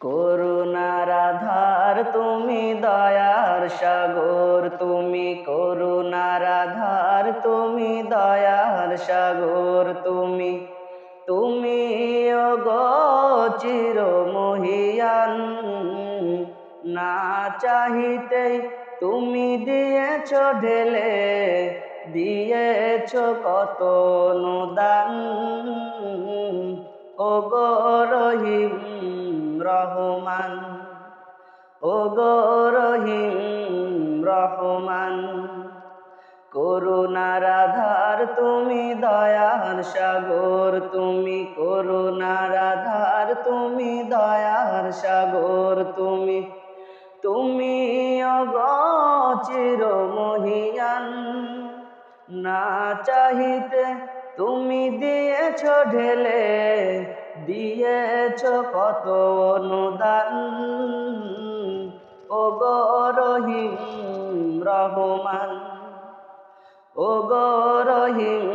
করুণার আধার তুমি দয়ার সাগর। তুমি করুণার আধার তুমি দয়ার সাগর। তুমি তুমি চির মহিয়ান না চাহিতেই তুমি দিয়েছ ঢেলে, দিয়েছ কত অনুদান। ও গো রহিম। রহমান। ও গো রহিম রহমান, করুণার আধার তুমি, দয়ার সাগর তুমি, করুণার আধার তুমি, দয়ার সাগর তুমি। তুমি অগচির মহিয়ান না চাহিতে তুমি দিয়েছ ঢেলে দিয়েছ কত অনুদান? ও গো রহিম রহমান ও গো রহিম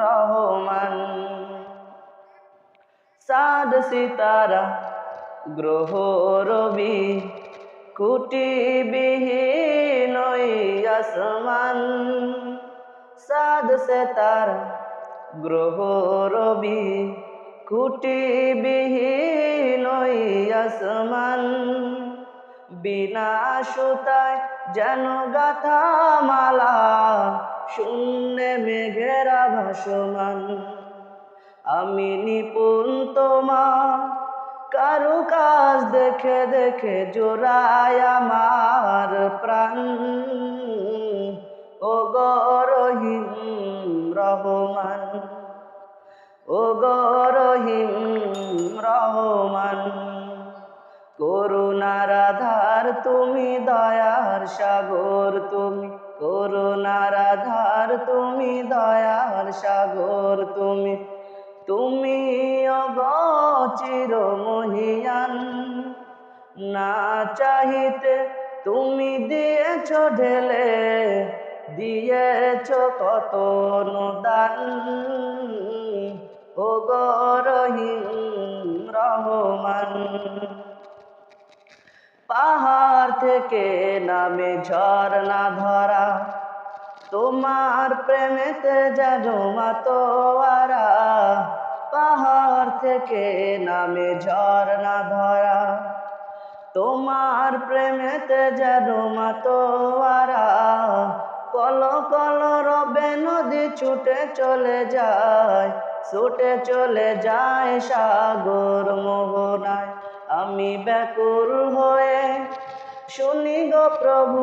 রহমান। সাদ সিতারা, গ্রহ রবি কুটি বিহীন আসমান। সাদ সিতারা, গ্রহ রবি কুটি ওই আসমান। বিনা সুতায় যেন গাথা মালা, শূন্য মেঘেরা ভাসমান। আমি নিপুণ তোমার, কারু কাজ দেখে দেখে জোড়ায় আমার প্রাণ। ও গরহিম রহমান। ও গরহিম রহমান করুণার আধার তুমি, দয়ার সাগর তুমি করুণার আধার তুমি, দয়ার সাগর তুমি তুমি অগচির মহিয়ান না চাহিতে তুমি দিয়েছ ঢেলে, দিয়েছ কত অনুদান। ও গরহিম রহমান, পাহাড় থেকে নামে ঝর্ণা ধরা তোমার প্রেমেতে জানো মাতোয়ারা, পাহাড় থেকে নামে ঝর্ণা ধরা তোমার প্রেমেতে জানো মাতোয়ারা কল কল রবে নদী ছুটে চলে যায় ছুটে চলে যায় সাগর মোহনায়। আমি ব্যাকুল হয়ে শুনি গো প্রভু,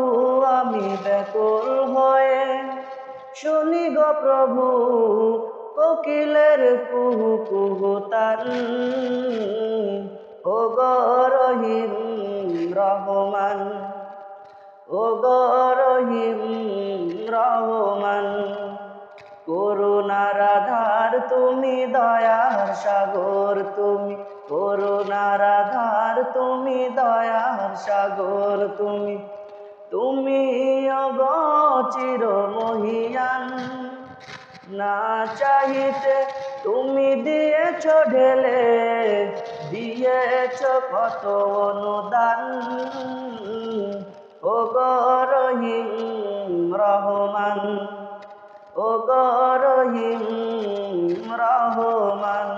আমি ব্যাকুল হয়ে শুনি গো প্রভু, কোকিলের কুহু কুহু তার ও গো রহিম রহমান, ও গো তুমি দয়ার সাগর, তুমি করুণার আধার তুমি দয়ার সাগর, তুমি তুমি অগচির মহিয়ান। না চাহিতে তুমি দিয়েছ ঢেলে, দিয়েছ কত অনুদান। ও গরহিম রহমান ও গরহিম রহমান